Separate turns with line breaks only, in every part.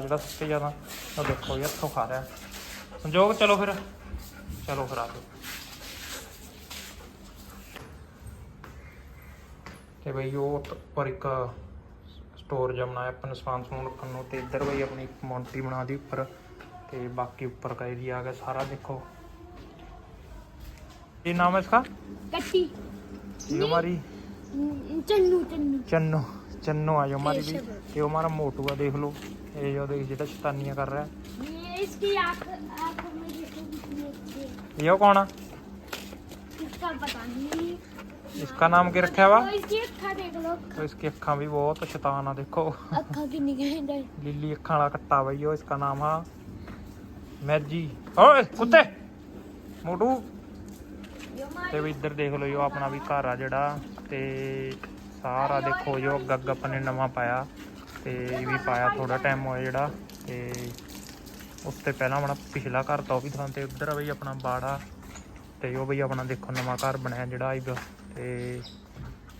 ਜਿਹੜਾ ਸਭ ਤੋਂ ਜ਼ਿਆਦਾ ਉਹ ਦੇਖੋ ਇਹ ਹੱਥੋਂ ਖਾ ਰਿਹਾ ਸੰਜੋਗ ਚਲੋ ਫਿਰ ਚਲੋ ਫਿਰ ਆ ਜਾਓ ਤੇ ਬਈ ਉਹ ਉੱਪਰ ਇੱਕ ਸਟੋਰ ਜਿਹਾ ਬਣਾਇਆ ਆਪਾਂ ਨੇ ਸਮਾਨ ਸਮੂਨ ਰੱਖਣ ਨੂੰ ਤੇ ਇੱਧਰ ਬਈ ਆਪਣੀ ਇੱਕ ਮੌਂਟੀ ਬਣਾ ਦੀ ਉੱਪਰ ਤੇ ਬਾਕੀ ਉੱਪਰ ਕਾ ਏਰੀਆ ਆ ਗਿਆ ਸਾਰਾ ਦੇਖੋ ये नाम है इसका
कट्टी
ये हमारी
चन्नू चन्नू
ਚੰਨੂ ਚੰਨੂ ਆ ਜੋ ਹਮਾਰੀ ਵੀ ਤੇ ਉਹ ਹਮਾਰਾ ਮੋਟੂ ਆ ਦੇਖ ਲਓ ਇਹ ਜੋ ਦੇਖ ਜਿਹੜਾ ਸ਼ੈਤਾਨੀਆਂ ਕਰ ਰਿਹਾ ਹੈ।
ये इसकी आँख आँख में देखो कितनी अच्छी है
ਇਹ ਉਹ ਕੌਣ ਆ
इसका पता नहीं
इसका नाम ਕੀ ਰੱਖਿਆ ਵਾ
तो इसकी अक्खा देख लो
तो इसकी ਅੱਖਾਂ ਵੀ ਬਹੁਤ ਸ਼ੈਤਾਨ ਆ ਦੇਖੋ
अक्खा की निगाह है
ਲੀਲੀ ਅੱਖਾਂ ਵਾਲਾ ਕੱਟਾ ਬਈ ਉਹ ਇਸਕਾ ਨਾਮ ਆ ਮੈਜੀ ਓਏ ਕੁੱਤੇ ਮੋਟੂ ਤੇ ਵੀ ਇੱਧਰ ਦੇਖ ਲਓ ਜੋ ਆਪਣਾ ਵੀ ਘਰ ਆ ਜਿਹੜਾ ਤੇ ਸਾਰਾ ਦੇਖੋ ਜੋ ਗੱਗਪ ਨੇ ਨਵਾਂ ਪਾਇਆ ਤੇ ਇਹ ਵੀ ਪਾਇਆ ਥੋੜਾ ਟਾਈਮ ਹੋਇਆ ਜਿਹੜਾ ਤੇ ਉਸ ਤੇ ਪਹਿਲਾਂ ਆਪਣਾ ਪਿਛਲਾ ਘਰ ਤਾਂ ਉਹ ਵੀ ਦਿਖਾਉਂਦੇ ਉੱਧਰ ਆ ਬਈ ਆਪਣਾ ਬਾੜਾ ਤੇ ਉਹ ਬਈ ਆਪਣਾ ਦੇਖੋ ਨਵਾਂ ਘਰ ਬਣਿਆ ਜਿਹੜਾ ਆਈ ਤੇ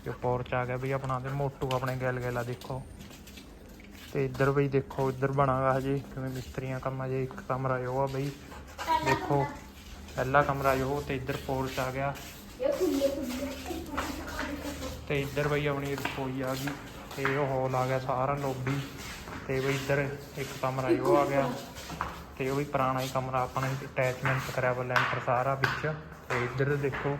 ਜੋ ਪੋਰਚ ਆ ਗਿਆ ਵੀ ਆਪਣਾ ਤੇ ਮੋਟੂ ਆਪਣੇ ਗੈਲ ਗੈਲਾ ਦੇਖੋ। ਤੇ ਇੱਧਰ ਬਈ ਦੇਖੋ, ਇੱਧਰ ਬਣਾਗਾ ਹਜੇ ਕਿਵੇਂ ਮਿਸਤਰੀਆਂ ਕੰਮ ਹਜੇ ਇੱਕ ਕਮਰਾ ਉਹ ਆ ਬਈ, ਦੇਖੋ, ਪਹਿਲਾ ਕਮਰਾ ਉਹ ਤੇ ਇੱਧਰ ਪੋਰਚ ਆ ਗਿਆ। ਤੇ ਇੱਧਰ ਬਈ ਆਪਣੀ ਰਸੋਈ ਆ ਗਈ ਤੇ ਉਹ ਹਾਲ ਆ ਗਿਆ ਸਾਰਾ ਲੋਬੀ ਤੇ ਬਈ ਇੱਧਰ ਇੱਕ ਕਮਰਾ ਉਹ ਆ ਗਿਆ ਤੇ ਉਹ ਵੀ ਪੁਰਾਣਾ ਹੀ ਕਮਰਾ ਆਪਣਾ ਅਟੈਚਮੈਂਟ ਕਰਿਆ ਵਾ ਲੈਂਟਰ ਸਾਰਾ ਵਿੱਚ ਤੇ ਇੱਧਰ ਦੇਖੋ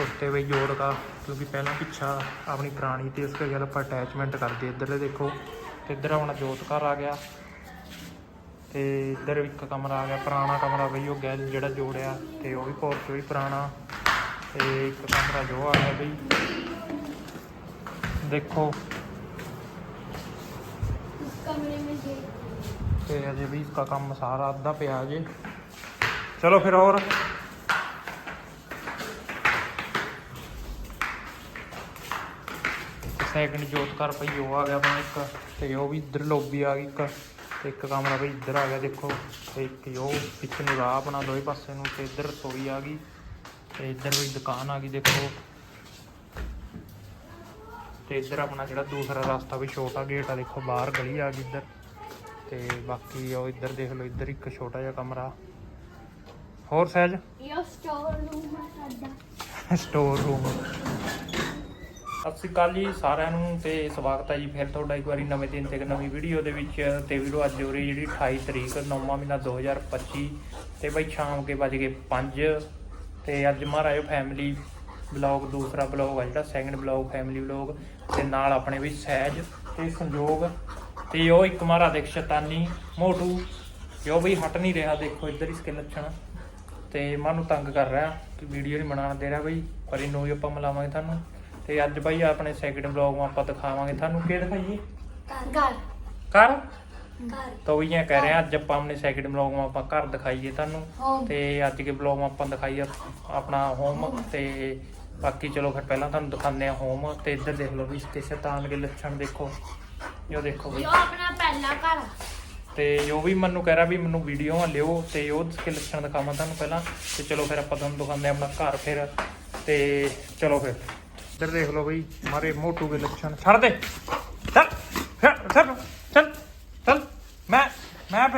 ਉੱਤੇ ਬਈ ਜੋੜ ਦਾ, ਕਿਉਂਕਿ ਪਹਿਲਾਂ ਪਿੱਛਾ ਆਪਣੀ ਪੁਰਾਣੀ ਤੇ ਉਸਕੇ ਗੱਲ ਆਪਾਂ ਅਟੈਚਮੈਂਟ ਕਰਦੇ ਇੱਧਰ ਦੇਖੋ ਤੇ ਇੱਧਰ ਆਪਣਾ ਜੋਤ ਘਰ ਆ ਗਿਆ ਤੇ ਇੱਧਰ ਇੱਕ ਕਮਰਾ ਆ ਗਿਆ, ਪੁਰਾਣਾ ਕਮਰਾ ਬਈ ਉਹ ਗੈਲ ਜਿਹੜਾ ਜੋੜਿਆ ਤੇ ਉਹ ਵੀ ਪੋਰਚ ਵੀ ਪੁਰਾਣਾ। ਤੇ ਇੱਕ ਕਮਰਾ ਜੋ ਆ ਗਿਆ ਬਈ। ਦੇਖੋ।
ਕਮਰੇ ਵਿੱਚ
ਤੇ ਅਜੇ ਵੀ ਇਸਕਾ ਕੰਮ ਸਾਰਾ ਅੱਧਾ ਪਿਆ ਜੇ। ਚਲੋ ਫਿਰ ਹੋਰ। ਸੈਕਿੰਡ ਜੋਤ ਕਰ ਪਈ ਉਹ ਆ ਗਿਆ ਬਣਾ ਇੱਕ ਤੇ ਉਹ ਵੀ ਇੱਧਰ ਲੋਬੀ ਆ ਗਈ ਇੱਕ। ਤੇ ਇੱਕ ਕਮਰਾ ਵੀ ਇੱਧਰ ਆ ਗਿਆ ਦੇਖੋ। ਤੇ ਇੱਕ ਉਹ ਪਿੱਛੇ ਨੂੰ ਰਾਹ ਆਪਣਾ ਦੋਵੇਂ ਪਾਸੇ ਨੂੰ ਤੇ ਇੱਧਰ ਰਸੋਈ ਆ ਗਈ। ਤੇ ਇੱਧਰ ਵੀ ਦੁਕਾਨ ਆ ਗਈ ਦੇਖੋ। ਤੇ ਇੱਧਰ ਆਪਣਾ ਜਿਹੜਾ ਦੂਸਰਾ ਰਸਤਾ ਵੀ ਛੋਟਾ ਗੇਟ ਆ ਦੇਖੋ ਬਾਹਰ ਗਲੀ ਆ ਗਈ ਇੱਧਰ। ਤੇ ਬਾਕੀ ਉਹ ਇੱਧਰ ਦੇਖ ਲਓ ਇੱਧਰ ਇੱਕ ਛੋਟਾ ਜਿਹਾ ਕਮਰਾ। ਹੋਰ ਸਹਿਜ?
ਇਹ ਸਟੋਰ ਰੂਮ ਆ ਸਾਡਾ।
ਸਟੋਰ ਰੂਮ ਸਤਿ ਸ਼੍ਰੀ ਅਕਾਲ ਜੀ ਸਾਰਿਆਂ ਨੂੰ ਤੇ ਸਵਾਗਤ ਹੈ ਜੀ ਫਿਰ ਤੁਹਾਡਾ ਇੱਕ ਵਾਰੀ ਨਵੇਂ ਦਿਨ ਤੇ ਇੱਕ ਨਵੀਂ ਵੀਡੀਓ ਦੇ ਵਿੱਚ। ਤੇ ਵੀਡੀਓ ਅੱਜ ਹੋ ਰਹੀ ਜਿਹੜੀ 28 ਤਰੀਕ 9ਵਾਂ ਮਹੀਨਾ 2025 ਤੇ ਬਈ ਸ਼ਾਮ ਕੇ ਵੱਜ ਗਏ 5 ਤੇ ਅੱਜ ਮਹਾਰਾਜ ਫੈਮਿਲੀ ਬਲੌਗ ਦੂਸਰਾ ਬਲੌਗ ਆ ਜਿਹੜਾ ਸੈਕੰਡ ਬਲੌਗ ਫੈਮਿਲੀ ਬਲੌਗ ਤੇ ਨਾਲ ਆਪਣੇ ਵੀ ਸਹਿਜ ਤੇ ਸੰਜੋਗ ਤੇ ਉਹ ਇੱਕ ਮਾਰਾ ਦੇਖ ਸ਼ੈਤਾਨੀ ਮੋਟੂ ਜੋ ਵੀ ਹਟ ਨਹੀਂ ਰਿਹਾ ਦੇਖੋ ਇੱਧਰ ਹੀ ਇਸਕੇ ਲੱਛਣ। ਤੇ ਮਨ ਤੰਗ ਕਰ ਰਿਹਾ ਕਿ ਵੀਡੀਓ ਨਹੀਂ ਬਣਾਉਣ ਦੇ ਰਿਹਾ ਬਈ ਪਰ ਇਹਨੂੰ ਵੀ ਆਪਾਂ ਮਿਲਾਵਾਂਗੇ ਤੁਹਾਨੂੰ। ਤੇ ਅੱਜ ਬਈ ਆਪਣੇ ਸੈਕਿੰਡ ਵਲੌਗ ਨੂੰ ਆਪਾਂ ਦਿਖਾਵਾਂਗੇ ਤੁਹਾਨੂੰ। ਕੀ ਦਿਖਾਈਏ?
घर
ਘਰ ਤਾਂ ਉਹੀ ਐ ਕਹਿ ਰਹੇ ਆ ਅੱਜ ਆਪਾਂ ਆਪਣੇ ਸੈਕਿੰਡ ਬਲੌਗ ਮਾ ਆਪਾਂ ਘਰ ਦਿਖਾਈਏ ਤੁਹਾਨੂੰ ਤੇ ਅੱਜ ਕੇ ਬਲੌਗ ਮਾ ਆਪਾਂ ਦਿਖਾਈਏ ਆਪਣਾ ਹੋਮ ਤੇ ਬਾਕੀ ਚਲੋ ਫਿਰ ਪਹਿਲਾਂ ਤੁਹਾਨੂੰ ਦਿਖਾਉਂਦੇ ਆ ਹੋਮ ਤੇ ਇੱਧਰ ਦੇਖ ਲਓ ਵੀ ਕਿਸੇ ਤਾਂ ਦੇ ਲੱਛਣ ਦੇਖੋ ਜੋ ਦੇਖੋ ਵੀ
ਜੋ ਆਪਣਾ ਪਹਿਲਾ ਘਰ
ਤੇ ਜੋ ਵੀ ਮੈਨੂੰ ਕਹਿ ਰਿਹਾ ਵੀ ਮੈਨੂੰ ਵੀਡੀਓ ਆ ਲਿਓ ਤੇ ਉਹ ਸਕਿੱਲ ਲੱਛਣ ਦਿਖਾਵਾਂ ਤੁਹਾਨੂੰ ਪਹਿਲਾਂ ਤੇ ਚਲੋ ਫਿਰ ਆਪਾਂ ਤੁਹਾਨੂੰ ਦਿਖਾਉਂਦੇ ਆ ਆਪਣਾ ਘਰ ਫਿਰ ਤੇ ਚਲੋ ਫਿਰ। ਇੱਧਰ ਦੇਖ ਲਓ ਬਈ ਮਾਰੇ ਮੋਟੂ ਦੇ ਲੱਛਣ। ਛੱਡ ਦੇ। ਛੱਡ। ਛੱਡ।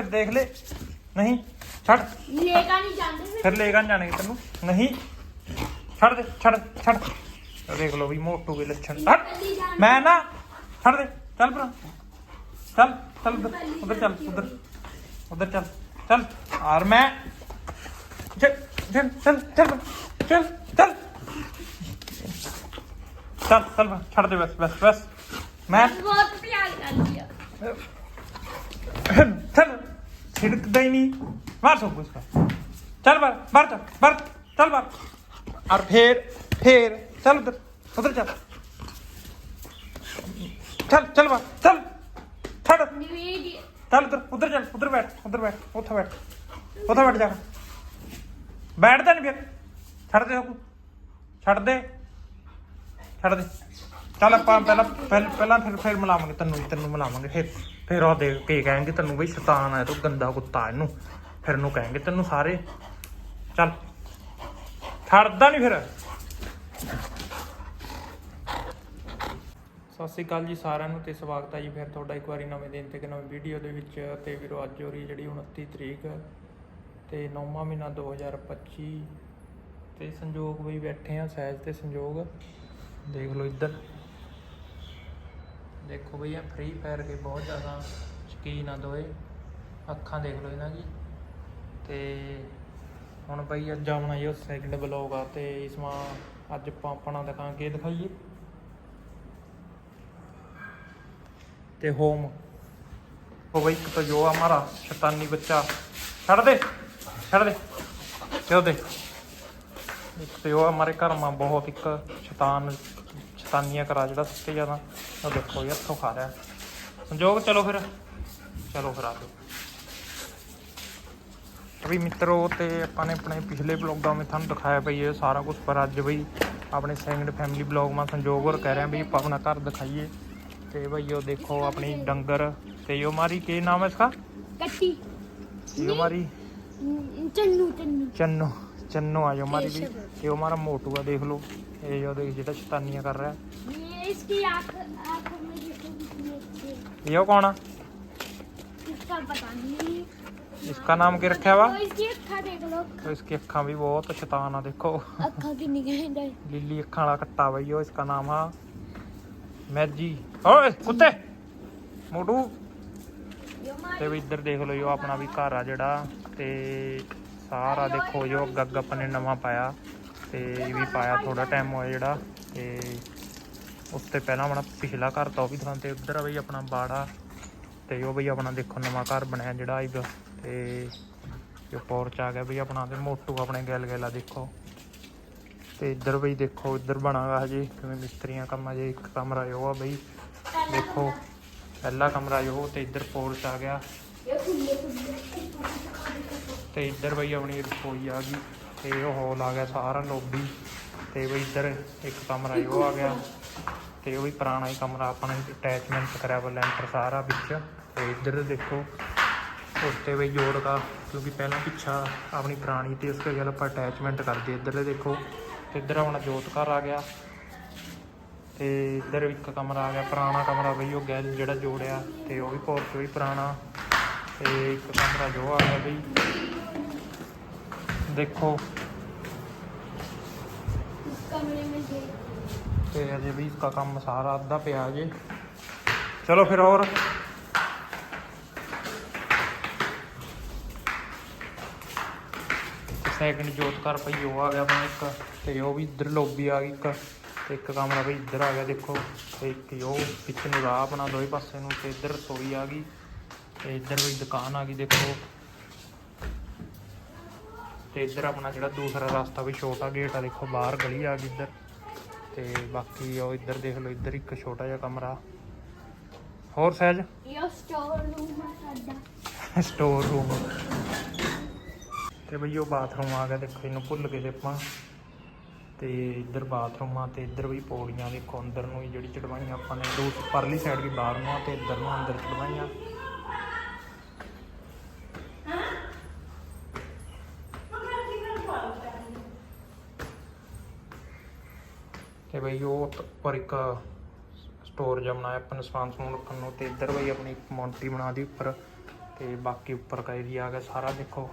ਫਿਰ ਦੇਖ ਲੈ। ਨਹੀਂ ਛੱਡ।
ਲੈ ਨਹੀਂ ਜਾਂਦੇ ਫਿਰ।
ਫਿਰ ਲੈ ਕਾਂ ਜਾਣਗੇ ਤੈਨੂੰ? ਨਹੀਂ। ਛੱਡ ਦੇ ਛੱਡ ਛੱਡ। ਦੇਖ ਲਓ ਵੀ ਮੋਟੂ ਦੇ ਲੱਛਣ।
ਹਟ
ਮੈਂ ਨਾ ਛੱਡ ਦੇ। ਚੱਲ ਭਰਾ। ਚੱਲ ਚੱਲ ਉੱਧਰ ਚੱਲ ਉੱਧਰ। ਉੱਧਰ ਚੱਲ ਚੱਲ। ਆਰ ਮੈਂ। ਚੱਲ ਚੱਲ ਚੱਲ ਚੱਲ ਚੱਲ ਚੱਲ। ਚੱਲ ਛੱਡ ਦੇ ਬਸ ਬਸ ਬਸ। ਮੈਂ
ਬਹੁਤ ਪਿਆਰ ਕਰਦੀ ਆ।
ਚੱਲ। छिड़कता ही नहीं मार सबको इसका चल बार बार चल बार चल बार और फिर फिर चल उधर उधर चल चल चल बार चल
छड़
चल उधर उधर चल उधर बैठ उधर बैठ उधर बैठ उधर बैठ जा बैठता नहीं फिर छड़ दे सबको छड़ दे छड़ दे ਚੱਲ ਆਪਾਂ ਪਹਿਲਾਂ ਪਹਿਲ- ਪਹਿਲਾਂ ਫਿਰ ਫਿਰ ਮਿਲਾਵਾਂਗੇ ਤੈਨੂੰ ਵੀ ਤੈਨੂੰ ਮਿਲਾਵਾਂਗੇ ਫਿਰ। ਫਿਰ ਉਹ ਦੇਖ ਕੇ ਕਹਿਣਗੇ ਤੈਨੂੰ ਬਈ ਸ਼ੈਤਾਨ ਹੈ ਤੂੰ, ਗੰਦਾ ਕੁੱਤਾ ਇਹਨੂੰ। ਫਿਰ ਨੂੰ ਕਹਾਂਗੇ ਤੈਨੂੰ ਸਾਰੇ। ਚੱਲ। ਛੱਡਦਾ ਨਹੀਂ ਫਿਰ। ਸਤਿ ਸ਼੍ਰੀ ਅਕਾਲ ਜੀ ਸਾਰਿਆਂ ਨੂੰ ਤੇ ਸਵਾਗਤ ਹੈ ਜੀ ਫਿਰ ਤੁਹਾਡਾ ਇੱਕ ਵਾਰੀ ਨਵੇਂ ਦਿਨ ਤੇ ਇੱਕ ਨਵੀਂ ਵੀਡੀਓ ਦੇ ਵਿੱਚ। ਤੇ ਵੀਰੋ, ਅੱਜ ਹੋ ਰਹੀ ਜਿਹੜੀ 29 ਤਰੀਕ ਤੇ 9ਵਾਂ ਮਹੀਨਾ 2025 ਤੇ ਸੰਜੋਗ ਬਈ ਬੈਠੇ ਆ ਸਹਿਜ ਤੇ ਸੰਜੋਗ। ਦੇਖ ਲਓ ਇੱਧਰ। ਦੇਖੋ ਬਈ ਇਹ ਫ੍ਰੀ ਫਾਇਰ ਕੇ ਬਹੁਤ ਜ਼ਿਆਦਾ ਸ਼ੌਕੀਨ ਆ ਦੋਏ। ਅੱਖਾਂ ਦੇਖ ਲਓ ਇਹਨਾਂ ਦੀ। ਤੇ ਹੁਣ ਬਈ ਅੱਜ ਆਉਣਾ ਇਹ ਸੈਕਿੰਡ ਬਲੌਗ ਆ ਤੇ ਇਸ ਵਾਂ ਅੱਜ ਆਪਾਂ ਆਪਣਾ ਦੁਕਾਨ ਕੇ ਦਿਖਾਈਏ। ਤੇ ਹੋਮ ਉਹ ਬਈ ਇੱਕ ਤਾਂ ਜੋ ਆ ਹਮਾਰਾ ਸ਼ੈਤਾਨੀ ਬੱਚਾ। ਛੱਡ ਦੇ ਛੱਡ ਦੇ ਕਿਉਂ ਦੇ। ਇੱਕ ਤੇ ਉਹ ਹਮਾਰੇ ਘਰ ਮਾਂ ਬਹੁਤ ਇੱਕ ਸ਼ੈਤਾਨ ਸ਼ੈਤਾਨੀਆਂ ਕਰਾ ਜਿਹੜਾ ਸਭ ਤੋਂ ਜ਼ਿਆਦਾ। ਆ ਦੇਖੋ ਯਾਰ ਤੋਂ ਖਾ ਰਿਹਾ ਸੰਜੋਗ ਚਲੋ ਫਿਰ। ਚਲੋ ਫਿਰ ਆ ਜਾਓ। ਵੀ ਮਿੱਤਰੋ ਤੇ ਆਪਾਂ ਨੇ ਆਪਣੇ ਪਿਛਲੇ ਬਲੌਗਾਂ ਵਿੱਚ ਤੁਹਾਨੂੰ ਦਿਖਾਇਆ ਭਈ ਇਹ ਸਾਰਾ ਕੁਝ ਪਰ ਅੱਜ ਬਈ ਆਪਣੇ ਸੈਂਗਡ ਫੈਮਿਲੀ ਬਲੌਗ ਮਾ ਸੰਜੋਗ ਹੋਰ ਕਹਿ ਰਹੇ ਆ ਵੀ ਆਪਾਂ ਆਪਣਾ ਘਰ ਦਿਖਾਈਏ। ਤੇ ਭਈ ਉਹ ਦੇਖੋ ਆਪਣੀ ਡੰਗਰ ਤੇ ਯੋ ਮਾਰੀ ਕੀ ਨਾਮ ਹੈ
ਇਸਕਾ
ਕੱਟੀ। ਯੋ
ਮਾਰੀ? ਚੰਨੂ
ਚੰਨੂ। ਚੰਨੂ। ચન્નો આ જો મારી
બી
એવો મારા મોટું આ દેખ લો એ જો દેખ જેટા શતાનિયા કર રહા
है इसकी आंख आंख में ये ये कौन है इसका पता नहीं
इसका नाम क्या रखा है
वा इसकी अखा देख लो
तो इसकी अखा भी बहुत शैतान है देखो
अखा की निगह
है लिली अखा वाला कट्टा भाई इसका नाम है मैजी ओए कुत्ते ਮੋਟੂ ਤੇ ਵੀ ਇੱਧਰ ਦੇਖ ਲਓ ਜੋ ਆਪਣਾ ਵੀ ਘਰ ਆ ਜਿਹੜਾ ਤੇ ਸਾਰਾ ਦੇਖੋ ਜੋ ਅੱਗ ਗੱਗਪ ਨੇ ਨਵਾਂ ਪਾਇਆ ਤੇ ਇਹ ਵੀ ਪਾਇਆ ਥੋੜਾ ਟਾਈਮ ਹੋਇਆ ਜਿਹੜਾ ਤੇ ਉਸ ਤੇ ਪਹਿਲਾਂ ਆਪਣਾ ਪਿਛਲਾ ਘਰ ਤਾਂ ਉਹ ਵੀ ਥਾਂ 'ਤੇ ਉੱਧਰ ਆ ਬਈ ਆਪਣਾ ਬਾੜਾ ਤੇ ਉਹ ਬਈ ਆਪਣਾ ਦੇਖੋ ਨਵਾਂ ਘਰ ਬਣਿਆ ਜਿਹੜਾ ਇਹ ਤੇ ਜੋ ਪੋਰਚ ਆ ਗਿਆ ਬਈ ਆਪਣਾ ਤੇ ਮੋਟੂ ਆਪਣੇ ਗੈਲ ਗੈਲਾ ਦੇਖੋ। ਤੇ ਇੱਧਰ ਬਈ ਦੇਖੋ, ਇੱਧਰ ਬਣਾਗਾ ਹਜੇ, ਕਿਵੇਂ ਮਿਸਤਰੀਆਂ ਕੰਮ ਆ, ਜੇ ਇੱਕ ਕਮਰਾ ਜੋ ਆ ਬਈ, ਦੇਖੋ, ਪਹਿਲਾ ਕਮਰਾ ਜੋ ਤੇ ਇੱਧਰ ਪੋਰਚ ਆ ਗਿਆ। ਤੇ ਇੱਧਰ ਬਈ ਆਪਣੀ ਰਸੋਈ ਆ ਗਈ ਤੇ ਉਹ ਹਾਲ ਆ ਗਿਆ ਸਾਰਾ ਲੋਬੀ ਤੇ ਬਈ ਇੱਧਰ ਇੱਕ ਕਮਰਾ ਉਹ ਆ ਗਿਆ ਤੇ ਉਹ ਵੀ ਪੁਰਾਣਾ ਹੀ ਕਮਰਾ ਆਪਣਾ ਅਟੈਚਮੈਂਟ ਕਰਿਆ ਵਾ ਲੈਂਟਰ ਸਾਰਾ ਵਿੱਚ ਤੇ ਇੱਧਰ ਦੇਖੋ ਉਸ ਤੇ ਬਈ ਜੋੜਗਾ ਕਿਉਂਕਿ ਪਹਿਲਾਂ ਪਿੱਛਾ ਆਪਣੀ ਪੁਰਾਣੀ ਤੇ ਉਸਕੇ ਗੱਲ ਆਪਾਂ ਅਟੈਚਮੈਂਟ ਕਰਦੇ ਇੱਧਰਲੇ ਦੇਖੋ ਤੇ ਇੱਧਰ ਆਪਣਾ ਜੋਤ ਘਰ ਆ ਗਿਆ ਤੇ ਇੱਧਰ ਇੱਕ ਕਮਰਾ ਆ ਗਿਆ, ਪੁਰਾਣਾ ਕਮਰਾ ਬਈ ਉਹ ਗੈਲ ਜਿਹੜਾ ਜੋੜਿਆ ਤੇ ਉਹ ਵੀ ਪੋਰਚ ਵੀ ਪੁਰਾਣਾ ਤੇ ਇੱਕ ਕਮਰਾ ਜੋ ਆ ਗਿਆ ਬਈ। ਦੇਖੋ
इस कमरे में देख
ਤੇ ਅਜੇ ਵੀ ਇਸਕਾ ਕੰਮ ਸਾਰਾ ਅੱਧਾ ਪਿਆ ਜੇ ਚਲੋ ਫਿਰ ਹੋਰ ਸੈਕਿੰਡ ਜੋਤ ਘਰ ਪਈ ਉਹ ਆ ਗਿਆ ਆਪਣਾ ਇੱਕ ਤੇ ਉਹ ਵੀ ਇੱਧਰ ਲੋਬੀ ਆ ਗਈ ਇੱਕ ਤੇ ਇੱਕ ਕਮਰਾ ਵੀ ਇੱਧਰ ਆ ਗਿਆ ਦੇਖੋ ਤੇ ਇੱਕ ਉਹ ਪਿੱਛੇ ਨੂੰ ਰਾਹ ਆਪਣਾ ਦੋਵੇਂ ਪਾਸੇ ਨੂੰ ਤੇ ਇੱਧਰ ਰਸੋਈ ਆ ਗਈ ਤੇ ਇੱਧਰ ਵੀ ਦੁਕਾਨ ਆ ਗਈ ਦੇਖੋ ਤੇ ਇੱਧਰ ਆਪਣਾ ਜਿਹੜਾ ਦੂਸਰਾ ਰਸਤਾ ਵੀ ਛੋਟਾ ਗੇਟ ਆ ਦੇਖੋ ਬਾਹਰ ਗਲੀ ਆ ਗਈ ਇੱਧਰ। ਤੇ ਬਾਕੀ ਉਹ ਇੱਧਰ ਦੇਖ ਲਓ ਇੱਧਰ ਇੱਕ ਛੋਟਾ ਜਿਹਾ ਕਮਰਾ। ਹੋਰ ਸਹਿਜ?
ਇਹ ਸਟੋਰ ਰੂਮ ਆ ਸਾਡਾ।
ਸਟੋਰ ਰੂਮ ਤੇ ਬਈ ਉਹ ਬਾਥਰੂਮ ਆ ਗਿਆ ਦੇਖੋ ਇਹਨੂੰ ਭੁੱਲ ਗਏ ਆਪਾਂ। ਤੇ ਇੱਧਰ ਬਾਥਰੂਮ ਆ ਤੇ ਇੱਧਰ ਵੀ ਪੌੜੀਆਂ ਦੇਖੋ ਅੰਦਰ ਨੂੰ ਜਿਹੜੀ ਚੜਵਾਈਆਂ ਆਪਾਂ ਨੇ। ਦੋ ਪਰਲੀ ਸਾਈਡ ਵੀ ਬਾਹਰ ਨੂੰ ਆ ਤੇ ਇੱਧਰ ਨੂੰ ਅੰਦਰ ਚੜਵਾਈਆਂ ਤੇ ਬਈ ਉਹ ਉੱਪਰ ਇੱਕ ਸਟੋਰ ਜਿਹਾ ਬਣਾਇਆ, ਆਪਾਂ ਨੇ ਸਮਾਨ ਸਮੂਨ ਰੱਖਣ ਨੂੰ, ਤੇ ਇੱਧਰ ਬਈ ਆਪਣੀ ਇੱਕ ਮੌਂਟੀ ਬਣਾ ਦੀ ਉੱਪਰ, ਤੇ ਬਾਕੀ ਉੱਪਰ ਦਾ ਏਰੀਆ ਆ ਗਿਆ ਸਾਰਾ ਦੇਖੋ।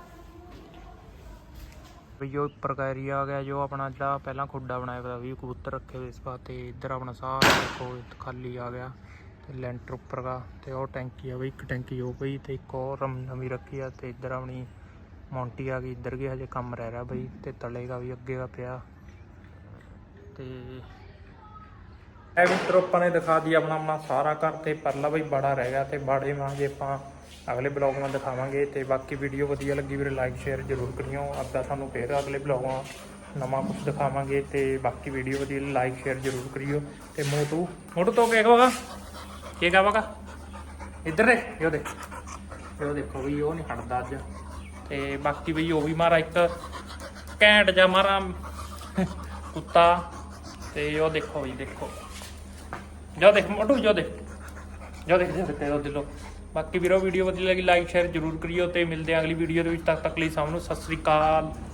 ਬਈ ਉਹ ਉੱਪਰ ਦਾ ਏਰੀਆ ਆ ਗਿਆ, ਜੋ ਆਪਣਾ ਜਿਹੜਾ ਪਹਿਲਾਂ ਖੁੱਡਾ ਬਣਾਇਆ ਹੋਇਆ ਵੀ ਕਬੂਤਰ ਰੱਖੇ ਹੋਏ ਇਸ ਵਾਰ ਤੇ ਇੱਧਰ ਆਪਣਾ ਸਾਰਾ ਦੇਖੋ ਖਾਲੀ ਆ ਗਿਆ, ਤੇ ਲੈਂਟਰ ਉੱਪਰ ਦਾ, ਤੇ ਉਹ ਟੈਂਕੀ ਆ ਬਈ, ਇੱਕ ਟੈਂਕੀ ਹੋ ਗਈ ਤੇ ਇੱਕ ਹੋਰ ਰਮ- ਨਵੀਂ ਰੱਖੀ ਆ, ਤੇ ਇੱਧਰ ਆਪਣੀ ਮੌਂਟੀ ਆ ਗਈ, ਇੱਧਰ ਗਿਆ ਹਜੇ ਕੰਮ ਰਹਿ ਰਿਹਾ ਬਈ, ਤੇ ਤਲੇਗਾ ਵੀ ਅੱਗੇ ਦਾ ਪਿਆ। ਤੇ ਇਹ ਮਿੱਤਰੋ, ਆਪਾਂ ਨੇ ਦਿਖਾ ਦੀ ਆਪਣਾ ਆਪਣਾ ਸਾਰਾ ਘਰ ਤੇ ਪਰਲਾ ਬਈ ਬੜਾ ਰਹਿ ਗਿਆ ਤੇ ਬਾੜੇ ਮਾਂ ਜੇ ਆਪਾਂ ਅਗਲੇ ਬਲੌਗ ਨਾਲ ਦਿਖਾਵਾਂਗੇ ਤੇ ਬਾਕੀ ਵੀਡੀਓ ਵਧੀਆ ਲੱਗੀ ਵੀਰੇ ਲਾਈਕ ਸ਼ੇਅਰ ਜ਼ਰੂਰ ਕਰਿਓ। ਅੱਗਾ ਸਾਨੂੰ ਫੇਰ ਅਗਲੇ ਬਲੌਗਾਂ ਨਵਾਂ ਕੁਝ ਦਿਖਾਵਾਂਗੇ ਤੇ ਬਾਕੀ ਵੀਡੀਓ ਵਧੀਆ ਲਾਈਕ ਸ਼ੇਅਰ ਜ਼ਰੂਰ ਕਰਿਓ। ਤੇ ਮੋਟੂ ਮੋਟੂ ਤੋਂ ਕੀ ਕਹੋਗਾ? ਕੀ ਕਹਾਂਗਾ ਇੱਧਰ ਦੇ ਇਹੋ ਦੇ ਇਹੋ ਦੇਖੋ ਵੀ ਉਹ ਨਹੀਂ ਹਟਦਾ ਅੱਜ। ਤੇ ਬਾਕੀ ਬਈ, ਉਹ ਵੀ ਮਾਰਾ ਇੱਕ ਘੈਂਟ ਜਿਹਾ ਮਾਰਾ ਕੁੱਤਾ। ਤੇ ਉਹ ਦੇਖੋ ਜੀ ਦੇਖੋ। ਜੋ ਦੇਖ, ਮੋਟੂ ਜੋ ਦੇਖ। ਜੋ ਦੇਖ ਜੋ ਦੇਖ ਉਹ ਦਿਲੋਂ ਬਾਕੀ ਵੀਰੋ ਵੀਡੀਓ ਵਧੀਆ ਲੱਗੀ ਲਾਈਕ ਸ਼ੇਅਰ ਜ਼ਰੂਰ ਕਰਿਓ ਤੇ ਮਿਲਦੇ ਆ ਅਗਲੀ ਵੀਡੀਓ ਦੇ ਵਿੱਚ। ਤਦ ਤੱਕ ਲਈ ਸਭ ਨੂੰ ਸਤਿ ਸ੍ਰੀ ਅਕਾਲ।